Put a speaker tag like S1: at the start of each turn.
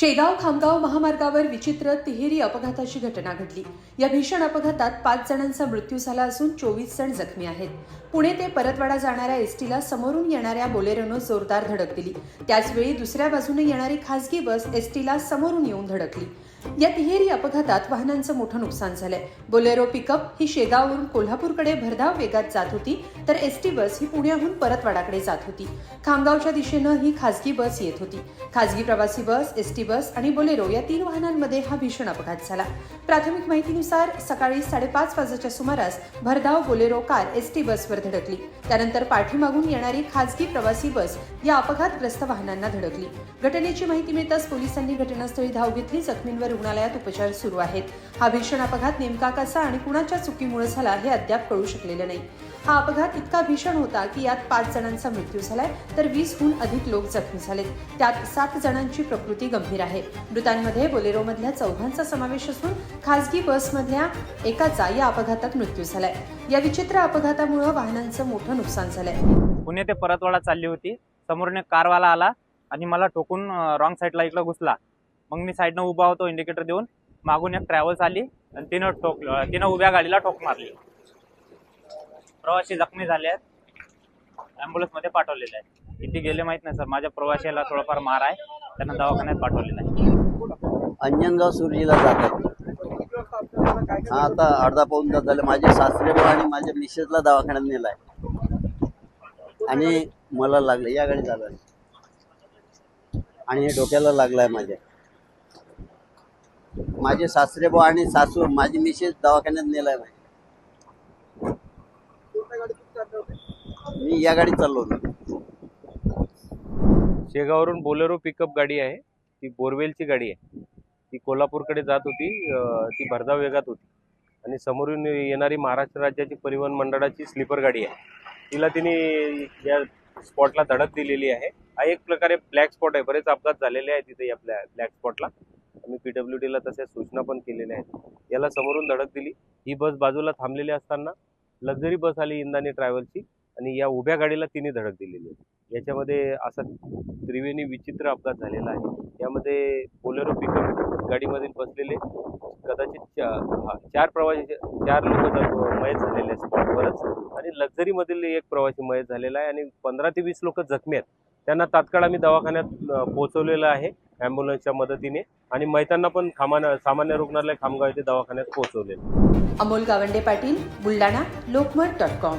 S1: शेगाव खामगाव महामार्गावर विचित्र तिहेरी अपघाताची घटना घडली. या भीषण अपघातात पाच जणांचा मृत्यू झाला असून चोवीस जण जखमी आहेत. पुणे ते परतवाडा जाणाऱ्या एसटीला समोरून येणाऱ्या बोलेरोनं जोरदार धडक दिली. त्याचवेळी दुसऱ्या बाजूने येणारी खासगी बस एसटीला समोरून येऊन धडकली. या तिहेरी अपघातात वाहनांचं मोठं नुकसान झालंय. बोलेरो पिकअप ही शेगाववरून कोल्हापूरकडे भरधाव वेगात जात होती तर एसटी बस ही पुण्याहून परतवाडाकडे जात होती. खामगावच्या दिशेनं ही खासगी बस येत होती. खासगी प्रवासी बस एस टी बस आणि बोलेरो या तीन वाहनांमध्ये हा भीषण अपघात झाला. प्राथमिक माहितीनुसार सकाळी साडेपाच वाजेच्या सुमारास भरधाव बोलेरो कार एसटी बसवर धडकली. त्यानंतर पाठीमागून येणारी खासगी प्रवासी बस या अपघातग्रस्त वाहनांना धडकली. घटनेची माहिती मिळताच पोलिसांनी घटनास्थळी धाव घेतली जखमींवर रुग्णालयात उपचार सुरू आहेत. हा भीषण अपघात नेमका कसा आणि कुणाच्या चुकीमुळे झाला हे अद्याप कळू शकलेलं नाही. हा अपघात इतका भीषण होता की यात पाच जणांचा मृत्यू झालाय तर वीसहून अधिक लोक जखमी झालेत. त्यात सात जणांची प्रकृती गंभीर आहे. मृतांमध्ये बोलेरोमधल्या चौघांचा समावेश असून खासगी बसमधल्या एकाचा या अपघातात मृत्यू झालाय. या विचित्र अपघातामुळे वाहनांचं मोठं नुकसान झालंय.
S2: पुणे ते परतवाडा चालली होती. समोरने एक कारवाला आला आणि मला ठोकून रॉंग साईडला इकडं घुसला. मग मी साईडनं उभा होतो इंडिकेटर देऊन मागून एक ट्रॅव्हल्स आली आणि तिनं ठोक तिनं उभ्या गाडीला ठोक मारली. प्रवासी जखमी झाले आहेत. ॲम्ब्युलन्समध्ये पाठवलेले आहेत. किती गेले माहीत नाही सर. माझ्या प्रवाशाला थोडंफार मार आहे. त्यांना दवाखान्यात पाठवलेला आहे.
S3: अंजनगाव सुरजीला जातात. हा आता अर्धा पाऊन तास झाले. माझे सासरे भाऊ आणि माझ्या मिसेसला दवाखान्यात नेलाय. आणि मला लागलं या गाडी झालं आणि हे डोक्याला लागलाय माझ्या. माझे सासरेबा आणि सासू माझी मिसेस दवाखान्यात नेलाय नाही मी या गाडीत चाललो होतो.
S4: शेगाववरून बोलेरो पिकअप गाडी आहे. ती बोरवेलची गाडी आहे. ती कोल्हापूरकडे जात होती ती भरधाव वेगात होती. आणि समोरून येणारी महाराष्ट्र राज्याची परिवहन मंडळाची स्लीपर गाडी आहे. तिला तिने या स्पॉटला धडक दिलेली आहे. हा एक प्रकारे ब्लॅक स्पॉट आहे. बरेच अपघात झालेले आहे तिथे या ब्लॅक स्पॉटला आम्ही पी डब्ल्यू डीला तशा सूचना पण केलेल्या आहेत. याला समोरून धडक दिली. ही बस बाजूला थांबलेली असताना लक्झरी बस आली इंदानी ट्रॅव्हलची आणि या उभ्या गाडीला तिने धडक दिलेली आहे. याच्यामध्ये असा त्रिवेणी विचित्र अपघात झालेला आहे. यामध्ये बोलेरो पिकअप गाडीमधील बसलेले कदाचित चा- चार प्रवासी चार लोक मयत झालेले आहेत स्पॉटवरच आणि लक्झरीमधील एक प्रवासी मयत झालेला आहे आणि पंधरा ते वीस लोक जखमी आहेत. त्यांना तात्काळ आम्ही दवाखान्यात पोहोचवलेलं आहे. ॲम्ब्युलन्सच्या मदतीने आणि मैतांना पण खामान्य सामान्य रुग्णालय खामगाव येथे दवाखान्यात पोहोचवले.
S1: Amol Gawande Patil Buldhana Lokmat dot com.